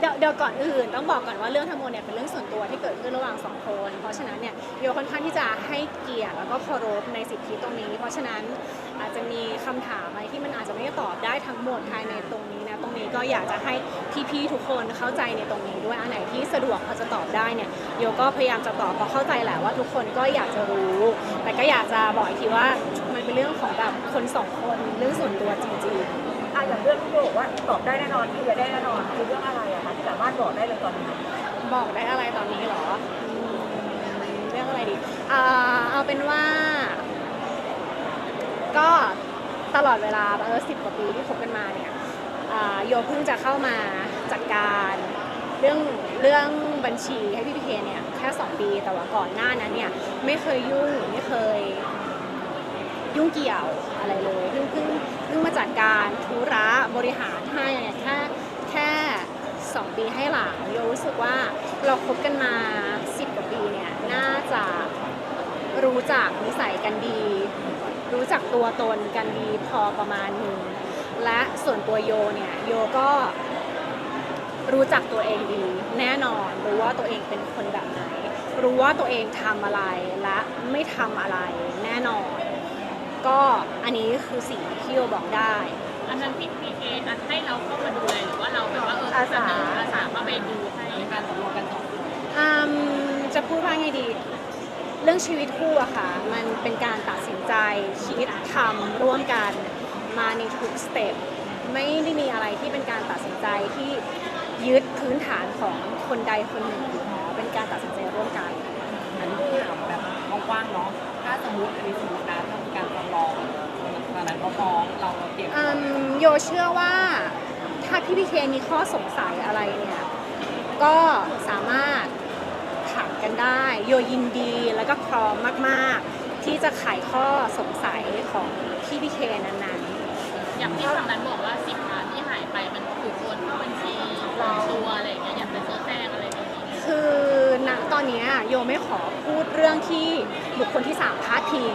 เดี๋ยวเดี๋ยวก่อนอื่นต้องบอกก่อนว่าเรื่องทั้งหมดเนี่ยเป็นเรื่องส่วนตัวที่เกิดขึ้นระหว่างสองคน เพราะฉะนั้นเนี่ยโยค่อนข้างที่จะให้เกียรติแล้วก็เคารพในสิทธิตรงนี้ เพราะฉะนั้นอาจจะมีคำถามอะไรที่มันอาจจะไม่ได้ตอบได้ทั้งหมดภายในตรงนี้นะตรงนี้ก็อยากจะให้พี่ๆทุกคนเข้าใจในตรงนี้ด้วยอันไหนที่สะดวกพอจะตอบได้เนี่ยโยก็พยายามจะตอบเพราะเข้าใจแหละว่าทุกคนก็อยากจะรู้ แต่ก็อยากจะบอกอีกทีว่ามันเป็นเรื่องของแบบคนสองคนเรื่องส่วนตัวจริงๆอะอย่างเรื่องที่โยบอกว่าตอบได้แน่นอนเคลียร์ได้แน่นอนคือเรื่องารถบอกได้เลยตอนนี้บอกได้อะไรตอนนี้เหรออืมเรื่องอะไรดีอ่าเอาเป็นว่า ก็ตลอดเวลาเออสิบกว่าปีที่คบกันมาเนี่ยอ่าโยเพิ่งจะเข้ามาจัดการเรื่องเรื่องบัญชีให้พี่พีเคเนี่ยแค่2ปีแต่ว่าก่อนหน้านั้นเนี่ยไม่เคยยุ่งไม่เคย ยุ่งเกี่ยวอะไรเลยเพิ่งเพิ่งเพิ่งมาจัดการธุระบริหารให้เนี่ยแค่ ปีให้หลังโยรู้สึกว่าเราคบกันมาสิบกว่าปีเนี่ยน่าจะรู้จักนิสัยกันดี รู้จักตัวตนกันดีพอประมาณหนึ่งและส่วนตัวโยเนี่ยโยก็รู้จักตัวเองดีแน่นอนรู้ว่าตัวเองเป็นคนแบบไหน รู้ว่าตัวเองทำอะไรและไม่ทำอะไรแน่นอน ก็อันนี้คือสิ่งที่โยบอกได้ อันนั้นพี่พีเอนัดให้เราเข้ามาดูเลยหรือว่าเราแบบว่าเอออาสา เสนออาสามา ไปดูให้การตกลงกันสองคนอืมจะพูดว่าไงดี เรื่องชีวิตคู่อะค่ะ มันเป็นการตัดสินใจคิดทำร่วมกันมาในทุกสเต็ปไม่ได้มีอะไรที่เป็นการตัดสินใจที่ยึดพื้นฐานของคนใดคนหนึ่งอยู่แล้วเป็นการตัดสินใจร่วมกัน อันนี้ถามแบบกว้างๆเนาะ ถ้าสมมติอันนี้สมมตินะถ้ามีการฟ้องร้องตอนนั้นเขาฟ้องเราเราเตรียมอืมโยเชื่อว่าถ้าพี่พีเคมีข้อสงสัยอะไรเนี่ย ก็สามารถถามกันได้โยยินดีแล้วก็พร้อมมาก ๆ ที่จะไขข้อสงสัยของพี่พีเคนั้นอย่างที่ฝั่งนั้นบอกว่าสิบล้านที่หายไปมันถูกโอนเข้าบัญชีส่วนตัวอะไรอย่างเงี้ยอยากจะชี้แจงอะไรแบบนี้ๆ คือณตอนเนี้ยโยไม่ขอพูดเรื่องที่บุคคลที่สามพาดพิง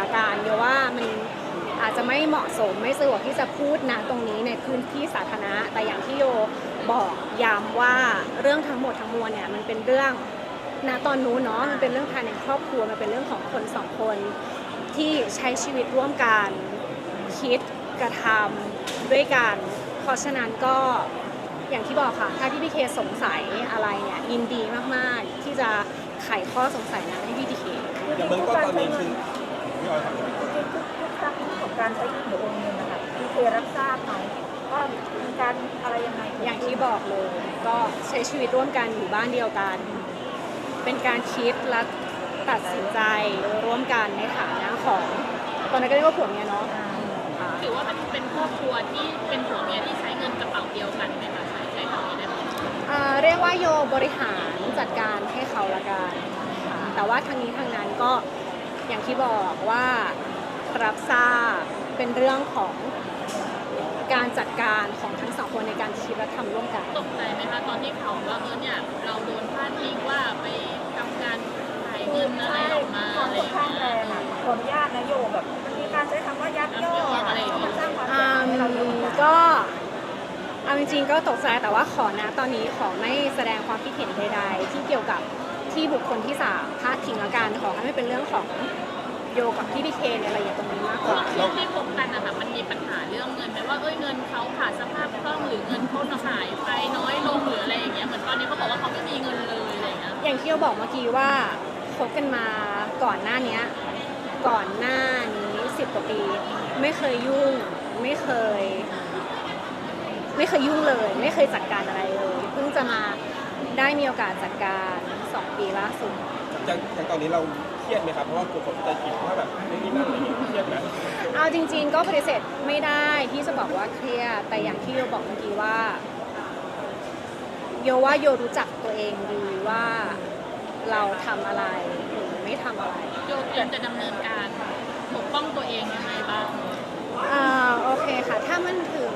ละกันโยว่ามัน อาจจะไม่เหมาะสมไม่สะดวกที่จะพูดณตรงนี้ในพื้นที่สาธารณะแต่อย่างที่โยบอกย้ำว่าเรื่องทั้งหมดทั้งมวลเนี่ยมันเป็นเรื่องณตอนนู้นเนาะมันเป็นเรื่องภายในครอบครัวมันเป็นเรื่องของคนสองคนที่ใช้ชีวิตร่วมกันคิดกระทำด้วยกัน เพราะฉะนั้นก็อย่างที่บอกค่ะ ถ้าที่พี่เคสงสัยอะไรเนี่ยยินดีมาก ๆ ที่จะไขข้อสงสัยนั้นให้พี่พีเคอย่างเบื้องต้นตอนนี้คือพี่ออยถา มหน่อยจริงๆทุกทุกครั้งของการใช้เงินหรือโอนเงินนะคะดีเครับทราบไหมว่ามีการอะไรยังไงอย่างที่บอกเลย ก็ใช้ชีวิตร่วมกันอยู่บ้านเดียวกัน เป็นการคิดและตัดสินใจร่วมกันในฐานะของ ตอนนั้นก็เรียกว่าผัวเมียเนาะค่ะถือว่ามันเป็นครอบครัวที่เป็นผัวเมียที่ใช้เงินกระเป๋าเดียวกันไหมคะใช้ใช้คำนี้ได้ไหมอ่าเรียกว่าโยบริหารจัดการให้เขาละกันค่ะแต่ว่าทางนี้ทางนั้นก็อย่างที่บอกว่า รับทราบเป็นเรื่องของการจัดการของทั้งสองคนในการคิดและทำร่วมกัน ตกใจไหมคะตอนที่เขาว่าเออเนี่ยเราโดนพาดพิงว่าไปทำการขายเงินอะไรใช่ออกมาควาอะมไรค่ออนย่างข้างเงี้แรยงอะขออนุญาตนะโยแบบมันมีการใช้คำว่ายักยอกอะอะไรอย่างเงี้ยมันสร้างความอืเสียหายให้เราเยอะเหมือนมกันก็เอาจริงๆก็ตกใจแต่ว่าขอนะตอนนี้ขอไม่แสดงความคิดเห็นใดๆ ที่เกี่ยวกับที่บุคคลที่สามพาดพิงละกันขอให้ไม่เป็นเรื่องของ โยกับพี่พีเคในรายละเอียดตรงนี้มากกว่า ช่วงที่คบกันนะคะมันมีปัญหาเรื่องเงินไหมว่าเอ้ยเงินเขาขาดสภาพคล่องหรือเงินเขาหายไปน้อยลงหรืออะไรอย่างเงี้ยเหมือนตอนนี้เขาบอกว่าเขาไม่มีเงินเลยอะไรอย่างเงี้ยอย่างที่เราบอกเมื่อกี้ว่าคบกันมาก่อนหน้าเนี้ยก่อนหน้านี้สิบกว่าปี ไม่เคยยุ่ง ไม่เคย ไม่เคยยุ่งเลย ไม่เคยจัดการอะไรเลยเพิ่งจะมาได้มีโอกาสจัดการสองปีล่าสุดอย่างอย่างตอนนี้เรา เครียดไหมครับเพราะว่ากลัวคนเข้าใจผิดว่าแบบไม่มีนั่นอะไรอย่างเงี้ยเครียดไหมเอาจริง ๆ ก็ปฏิเสธไม่ได้ที่จะบอกว่าเครียดแต่อย่างที่โยบอกเมื่อกี้ว่า โยว่าโยรู้จักตัวเองดีว่าเราทำอะไรหรือไม่ทำอะไร โยเตรียมจะดำเนินการปกป้องตัวเองยังไงบ้าง อ่าโอเคค่ะ ถ้ามันถึง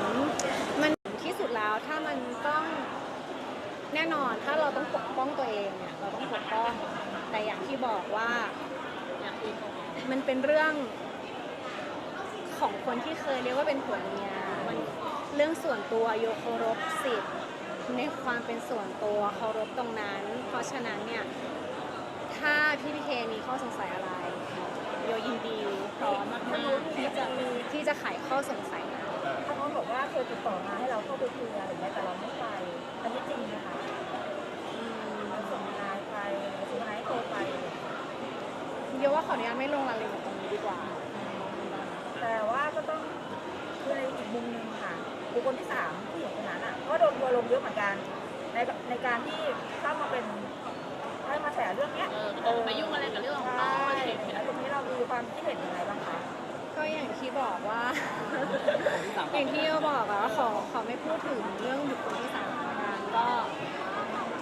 มันถึงที่สุดแล้วถ้ามันต้องแน่นอนถ้าเราต้องปกป้องตัวเองเนี่ยเราต้องปกป้อง แต่อย่างที่บอกว่าอยากคุยกับมันเป็นเรื่องของคนที่เคยเรียกว่าเป็นผัวเมียมันเรื่องส่วนตัวโยเคารพสิทธิ์ในความเป็นส่วนตัวเคารพตรงนั้น เพราะฉะนั้นเนี่ยถ้าพี่พีเคมีข้อสงสัยอะไรโยยินดีพร้อมมากๆที่จะที่จะไขข้อสงสัยนั้นถ้าน้องบอกว่าเคยติดต่อมาให้เราเข้าไปคุยอะไรอย่างเงี้ยแต่เราไม่ไปอันนี้จริงไหมคะ อืม เราส่งนายไปส่งนายให้โทรไป โยว่าขออนุญาตไม่ลงรายละเอียดตรงนี้ดีกว่า แต่ว่าก็ต้องคือในอีกมุมหนึ่งค่ะ บุคคลที่สามผู้หญิงคนนั้นอะก็โดนทัวร์ลงเยอะเหมือนกัน ในในการที่เข้ามาเป็นให้มาแฉเรื่องเนี้ยเออไปยุ่งอะไรกับเรื่องของใช่เขาอะไรอย่างเงี้ยแล้วตรงนี้เรามีความคิดเห็นยังไงบ้างคะก็อย่างที่บอกว่าที่สามอย่างที่โยบอกอะว่าขอขอไม่พูดถึงเรื่องบุคคลที่สามละกันก็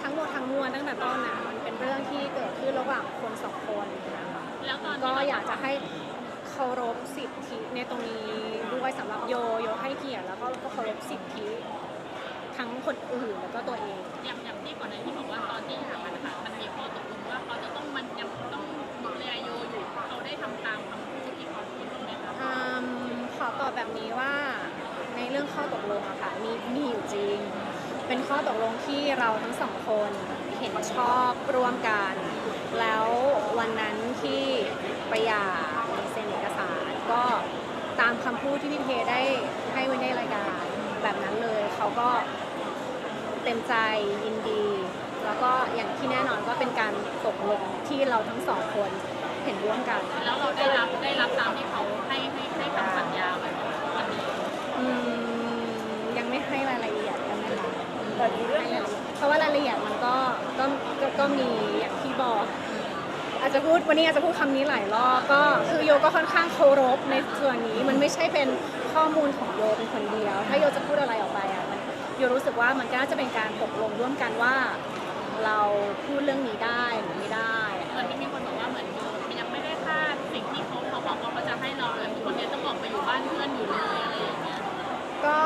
ทั้งหมดทั้งมวลตั้งแต่ต้นน่ะมันเป็นเรื่องที่เกิดขึ้นระหว่างคนสองคนนะคะแล้วตอน ก็นี้อยากจะให้เคารพสิทธิในตรงนี้ด้วยสำหรับโยโยให้เกียรติแล้วก็ก็เคารพสิทธิทั้งคนอื่นแล้วก็ตัวเอง อย่างอย่างที่ก่อนหน้านี้ที่บอกว่าตอนที่หากันนะคะมันมีข้อตกลงว่าเขาจะต้องมันยังต้องดูแลโยอยู่เขาได้ทำตามคำพูดที่เขาพูดถูกไหมคะอืมขอตอบแบบนี้ว่าในเรื่องข้อตกลงอะค่ะมีมีอยู่จริง เป็นข้อตกลงที่เราทั้งสองคนเห็นชอบร่วมกัน แล้ววันนั้นที่ไปหย่ามีเซ็นเอกสารก็ตามคำพูดที่พี่เพได้ให้ไว้ในรายการแบบนั้นเลยเขาก็เต็มใจยินดี แล้วก็อย่างที่แน่นอนก็เป็นการตกลงที่เราทั้งสองคนเห็นร่วมกัน แล้วเราได้รับได้รับตามที่เขาให้ให้ให้คำสัญญาไว้วันนี้อืมยังไม่ให้รายละเอียดยังไม่รับแต่มีเรื่องให้รายละเอียดเพราะว่ารายละเอียดมันก็ก็ก็ก็มีอย่างที่ บอก อาจจะพูดวันนี้อาจจะพูดคำนี้หลายรอบก็คือโยก็ค่อนข้างเคารพในส่วนนี้ มันไม่ใช่เป็นข้อมูลของโยเป็นคนเดียว ถ้าโยจะพูดอะไรออกไปอะมันโยรู้สึกว่ามันก็น่าจะเป็นการตกลงร่วมกันว่า เราพูดเรื่องนี้ได้หรือไม่ได้ เหมือนมีคนบอกว่าเหมือนโยยังไม่ได้ค่าสิ่งที่เขาเขาบอกว่าเขาจะให้เราเลยทุกคนเนี้ต้องออกไปอยู่บ้านเพื่อนอยู่เลยอะไรอย่างเงี้ยก็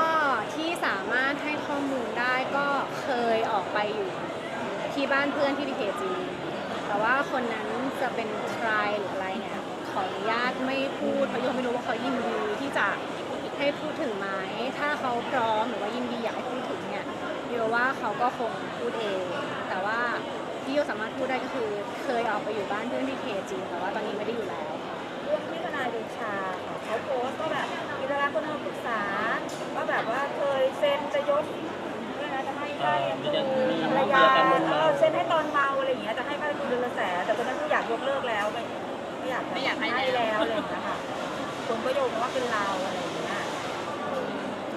ที่สามารถให้ข้อมูลได้ก็เคยออกไปอยู่ที่บ้านเพื่อนที่พีเคจี แต่ว่าคนนั้นจะเป็นใครหรืออะไรเนี่ยขออนุญาตไม่พูดเพราะโยไม่รู้ว่าเขายินดีที่จะให้พูดถึงไหมถ้าเขาพร้อมหรือว่ายินดีอยากให้พูดถึงเนี่ยโยวว่าเขาก็คงพูดเอง แต่ว่าที่โยสามารถพูดได้ก็คือ เคยออกไปอยู่บ้านเพื่อนที่เคจีแต่ว่าตอนนี้ไม่ได้อยู่แล้วเรื่องที่ทนายเดชาเขาโพสต์ก็แบบมีดาราคนนึงมาปรึกษาว่าแบบว่าเคยเซ็นจะยก ค่าเลี้ยงดูภรรยาเออเซ็นให้ตอนเมาอะไรอย่างเงี้ยจะให้ค่าเลี้ยงดูเดือนละแสนแต่ตอนนั้นก็อยากยกเลิกแล้วไม่ไม่อยากไม่อยากให้ให้แล้วแล้วอะไรอย่างเงี้ยค่ะคนก็โยงว่าเป็นเราอะไรอย่างเงี้ย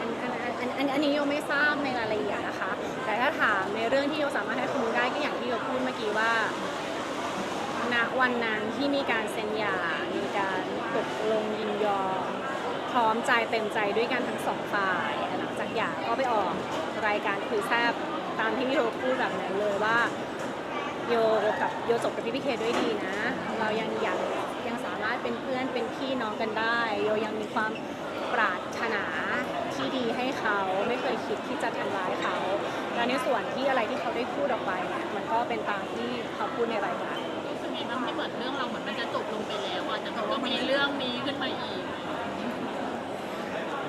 อันอันอันอันอันนี้โยไม่ทราบในรายละเอียดนะคะ แต่ถ้าถามในเรื่องที่โยสามารถให้ข้อมูลได้ก็อย่างที่โยพูดเมื่อกี้ว่าณวันนั้นที่มีการเซ็นหย่ามีการตกลงยินยอมพร้อมใจเต็มใจด้วยกันทั้งสองฝ่ายหลังจากหย่าก็ไปออก รายการคุยแซบตามที่พี่โยพูดแบบนั้นเลยว่า โยกับโยจบกับพี่พีเคด้วยดีนะ เรายังอยากยังสามารถเป็นเพื่อนเป็นพี่น้องกันได้ โยยังมีความปรารถนาที่ดีให้เขาไม่เคยคิดที่จะทำร้ายเขาแล้วในส่วนที่อะไรที่เขาได้พูดออกไปเนี่ยมันก็เป็นตามที่เขาพูดในรายการรู้สึกไงบ้างที่เหมือนเรื่องเราเหมือนมันจะจบลงไปแล้วอะแต่มันก็มีเรื่องนี้ขึ้นมาอีก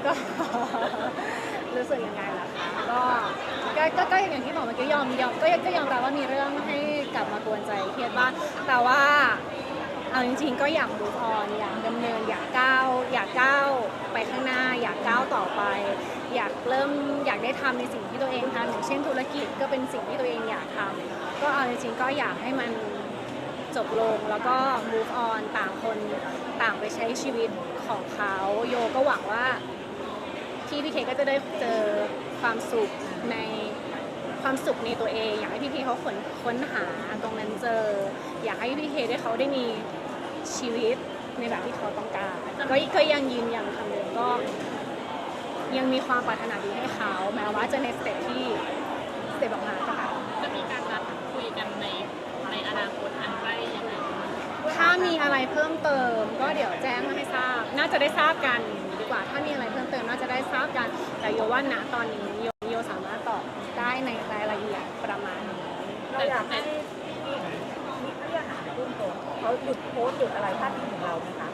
ก็ รู้สึกยังไงล่ะคะก็ก็ก็ก็อย่างที่บอกเมื่อกี้ยอมยอมก็ก็ยอมรับว่ามีเรื่องให้กลับมากวนใจเครียดบ้างแต่ว่าเอาจริงๆ ก็อยาก move on อยากดำเนินอยากก้าวอยากก้าวไปข้างหน้า อยากก้าวต่อไป อยากเริ่มอยากได้ทำในสิ่งที่ตัวเองทำอย่างเช่นธุรกิจก็เป็นสิ่งที่ตัวเองอยากทำก็เอาจริงๆก็อยากให้มันจบลงแล้วก็ move on ต่างคนต่างไปใช้ชีวิตของเขาโยก็หวังว่า ที่พี่เคก็จะได้เจอความสุขในความสุขในตัวเอง อยากให้พี่เคเขาค้นค้นหาตรงนั้นเจอ อยากให้พี่เคได้เขาได้มีชีวิตในแบบที่เขาต้องการก็ก็ยังยืนยันคำเดิมก็ ยังมีความปรารถนาดีให้เขาแม้ว่าจะในสเต็ปที่สเต็ปออกมาก็ตามจะมีการนัดคุยกันในในอนาคตอันใกล้ยังไงถ้ามีอะไรเพิ่มเติม ก็เดี๋ยวแจ้งมาให้ทราบ น่าจะได้ทราบกันดี กว่า ถ้ามีอะไรเพิ่มเติมน่าจะได้ทราบกัน แต่โยว่าณตอนนี้โยโยสามารถตอบได้ในรายละเอียดประมาณนี้เราอยากให้พี่นิเรียนอะพูดตรงเขาหยุดโพสต์หยุดอะไรพาดพิงถึงเราไหมคะ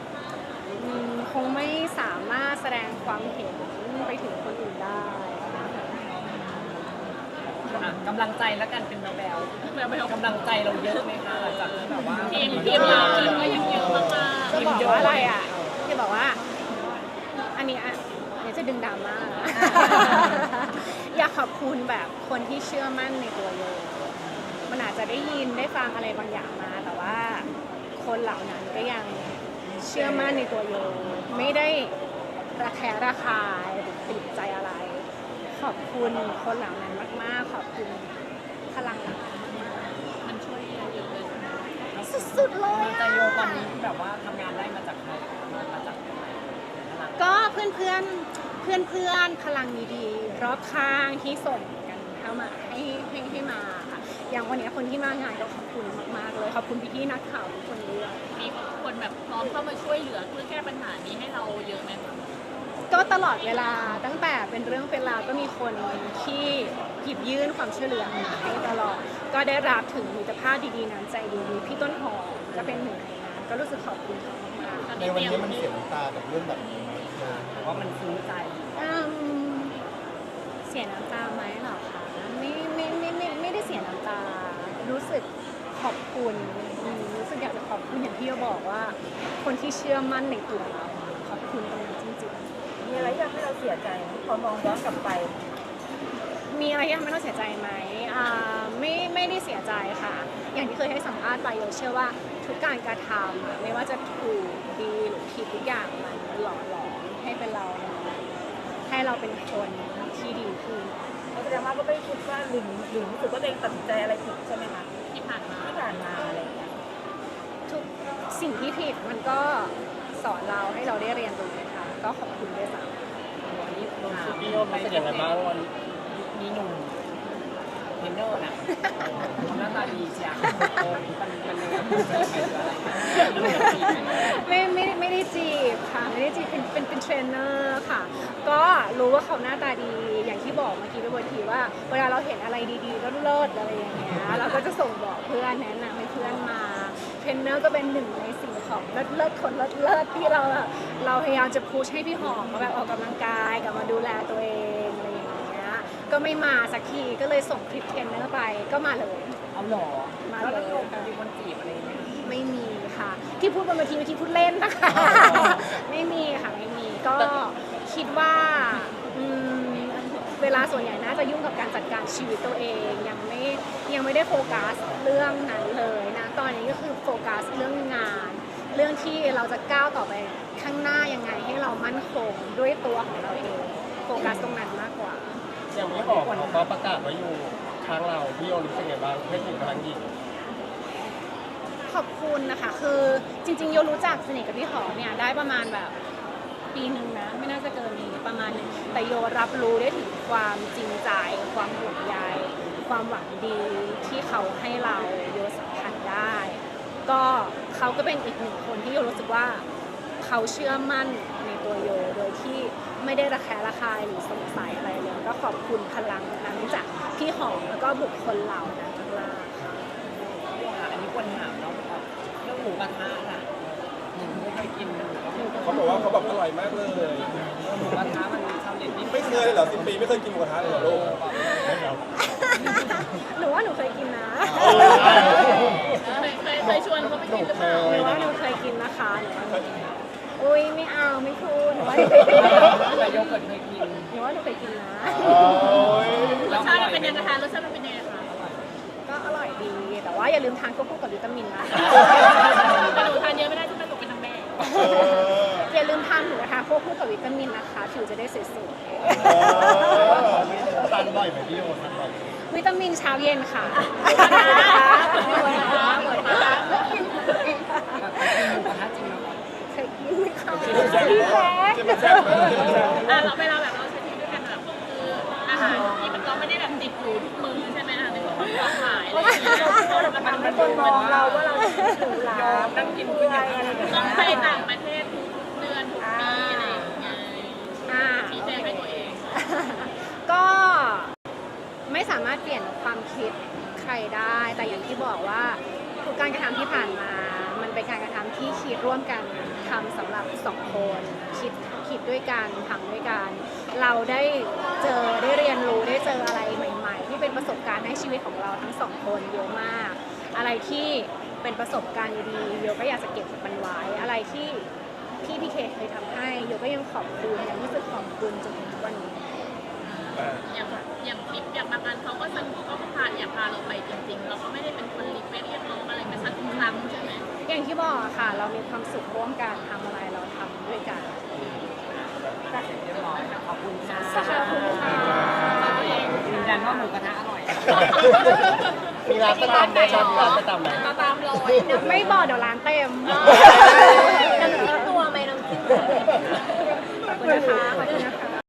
อืมคงไม่สามารถแสดงความเห็นไปถึงคนอื่นได้คอะกำลังใจแล้วกันเป็นแบลแบบแบบๆกำลังใจเราเยอะไหมคะหลังจากที่แบบว่าทีมทีมเราก็ยังเยอะมากจะบอกว่าอะไรอะจะบอกว่าอั นนี้อะเดี๋ยวจะดึงดราม่า อยากขอบคุณแบบคนที่เชื่อมั่นในตัวโยมันอาจจะได้ยินได้ฟังอะไรบางอย่างมา แต่ว่าคนเหล่านั้นก็ยังเชื่อมั่นในตัวโยไม่ได้ระแคะระคายหรือติดใจอะไร ขอบคุณคนเหล่านั้นมาก ๆ ขอบคุณพลังหลังๆมันช่วยเยอะเลยสุดๆเลยกำลังใจอะโยตอนนี้ที่แบบว่าทำงานได้มาจากใครมาจากไหนพลัง ก็เพื่อนเพื่อนเพื่อนเพื่อนพลังดีๆรอบข้างที่ส่งกันเข้ามาให้ให้ให้มาค่ะอย่างวันนี้คนที่มางานก็ขอบคุณมากๆเลยขอบคุณพี่ๆนักข่าวทุกคนด้วยมีคนแบบพร้อมเข้ามาช่วยเหลือเพื่อแก้ปัญหานี้ให้เราเยอะไหมก็ตลอดเวลาตั้งแต่เป็นเรื่องเป็นราวก็มีคนที่หยิบยื่นความช่วยเหลือมาให้ตลอด ก็ได้รับถึงมิตรภาพดีๆน้ำใจดีๆพี่ต้นหอมก็เป็นหนึ่งในนั้นก็รู้สึกขอบคุณเขามากๆในวันนี้มันเสียน้ำตากับเรื่องแบบนี้ ว่ามันซึ้งใจอืมเสียน้ำตาไหมเหรอคะไม่ไม่ไม่ไม่ไม่ได้เสียน้ำตา รู้สึกขอบคุณอืมรู้สึกอยากจะขอบคุณอย่างที่เราบอกว่า คนที่เชื่อมั่นในตัวเราขอบคุณตรงนี้จริงมีอะไรที่ทำให้เราเสียใจไหมพอมองย้อนกลับไป ๆ มีอะไรที่ทำให้เราเสียใจไหมอ่าไม่ไม่ได้เสียใจค่ะ อย่างที่เคยให้สัมภาษณ์ไปโยเชื่อว่าทุกการกระทำอะไม่ว่าจะถูกดีหรือผิดทุกอย่างมันมันหล่อหลอมให้ เป็นเรา ให้เราเป็นคนที่ดีขึ้นแสดงว่าก็ไม่คิดว่าหรือหรือรู้สึกว่าตัวเองตัดสินใจอะไรผิดใช่ไหมคะที่ผ่านมาที่ผ่านมาอะไรอย่างเงี้ยทุกสิ่งที่ผิดมันก็สอนเราให้เราได้เรียนรู้ค่ะก็ขอบคุณด้วยซ้ำวันนี้ลงชุดพี่โยมรู้สึกยังไงบ้างวันมีหนุ่มเทรนเนอร์นะหน้าตาดีเชียวมันมันยังไงไปหรืออะไรไม่ไม่ไม่ได้จีบค่ะไม่ได้จีบเป็นเป็นเป็นเทรนเนอร์ค่ะ ก็รู้ว่าเขาหน้าตาดีอย่างที่บอกเมื่อกี้ไปบนทีว่า เวลาเราเห็นอะไรดีๆเลิศๆอะไรอย่างเงี้ยเราก็จะส่งบอกเพื่อนแนะนำให้เพื่อนมาเทรนเนอร์ก็เป็นหนึ่งในสิ่งของเลิศคนเลิศที่เราเราพยายามจะพุชให้พี่หอมมาแบบออกกำลังกายกลับมาดูแลตัวเอง ก็ไม่มาสักทีก็เลยส่งคลิปเทรนเนอร์ไปก็มาเลย เอาหรอมาแล้วเลแล้วยโยมมีคนจีบอะไรไหมไม่มีค่ะ ที่พูดบนเวทีเมื่อกี้พูดเล่นนะคะ ไม่มีค่ะไม่มีก็คิดว่าอืมเวลาส่วนใหญ่น่าจะยุ่งกับการจัดการชีวิตตัวเองยังไม่ยังไม่ได้โฟกัสเรื่องนั้นเลยนะตอนนี้ก็คือโฟกัสเรื่องงาน เรื่องที่เราจะก้าวต่อไปข้างหน้ายังไงให้เรามั่นคงด้วยตัวของเราเองโฟกัสตรงนั้นมากกว่าอ ย่างพี่บอกเขาก็ประกาศไว้อยู่ข้างเราพี่โยรู้สึกยังไงบ้างให้ถึงพลังหญิงขอบคุณนะคะ คือจริง ๆ โยรู้จักสนิทกับพี่หอมเนี่ยได้ประมาณแบบปีหนึ่งนะ ไม่น่าจะเกินนี้ประมาณหนึงแต่โยรับรู้ได้ถึงความจริงใจ ความห่วงใยความหวังดีที่เขาให้เราโยสัมผัสได้ ก็เขาก็เป็นอีกหนึ่งคนที่โยรู้สึกว่าเขาเชื่อมั่นใน ตัวโยโดยที่ไม่ได้ระแคะระคายหรือสงสัยอะไรเลยก็ขอบคุณพลังนั้นจากพี่หอมแล้วก็บุคคลเหล่านั้นมากๆอันนี้ควรถามเนาะเรื่องหมูกระทะน่ะหนูไม่เคยกินหมูกระทะเขาบอกว่าเขาแบบอร่อยมากเลยหมูกระทะมันมีชาวเน็ตนี่ไม่เคยเลยเหรอสิบปีไม่เคยกินหมูกระทะเลยเหรอลูกหนูว่าหนูเคยกินนะ เคยเคยเคยชวนเขาไปกินหรือเปล่า หนูว่าหนูเคยกินนะคะหนูว่าอุ้ยไม่เอาไม่พูดหนูว่าหนูเคยกิน แต่โยเกิร์ตเคยกินหนูว่าหนูเคยกินนะโอ้ยรสชาติมันเป็นยังไงคะรสชาติมันเป็นยังไงคะก็อร่อยดี แต่ว่าอย่าลืมทานควบคู่กับวิตามินนะแต่หนูทานเยอะไม่ได้ใช่ไหมตกเป็นนางแม่เอออย่าลืมทานหมูกระทะควบคู่กับวิตามินนะคะผิวจะได้สวยทานบ่อยไหมพี่โยทานบ่อยไหมๆวิตามินเช้าเย็นค่ะแบบไปกินหมูกระทะจริงไหม เคย กินไหมคะจะมาแซ่บไหมจะอะเราเวลาแบบเราใช้ชีวิตด้วยกันแบบคืออาหารที่มันก็ไม่ได้แบบติดอยู่ทุกมือใช่ไหมคะในส่วนของความหมายอะไรอย่างเงี้ยมันไม่คนมองเราว่าเราหรูหรานั่งกินก๋วยเตี๋ยวอะไรต้องไปต่างประเทศทุกเดือนทุกปีอะไรอย่างเงี้ยชี้แจงให้ตัวเอง ก็ไม่สามารถเปลี่ยนความคิดใครได้ แต่อย่างที่บอกว่า ทุกการกระทำที่ผ่านมา มันเป็นการกระทำที่คิดร่วมกันทำสำหรับสองคนคิดคิดด้วยกันทำด้วยกันเราได้เจอได้เรียนรู้ได้เจออะไรใหม่ ๆ ที่เป็นประสบการณ์ให้ชีวิตของเราทั้งสองคนเยอะมาก อะไรที่เป็นประสบการณ์ดีๆโยก็อยากจะเก็บมันไว้อะไรที่พี่พีเคเคยทำให้โยก็ยังขอบคุณยังรู้สึกขอบคุณจนถึงทุกวันนี้อย่างอย่างคลิปอย่างบางอันเขาก็สนุกก็พาอยากพาเราไปจริงๆเราก็ไม่ได้เป็นคน ชั้นทุกครั้งใช่ไหมอย่างที่บอกอะค่ะ เรามีความสุขร่วมกันทำอะไรเราทำด้วยกันเรียบร้อยค่ะขอบคุณค่ะขอบคุณค่ะยืนยันว่าหมูกระทะอร่อย มีร้านประจำไหมชอบมีร้านประจำไหมมาตามรอยไม่บอกเดี๋ยวร้านเต็มน้ำจิ้มตัวไหมน้ำจิ้มขอบคุณนะคะขอบคุณนะคะ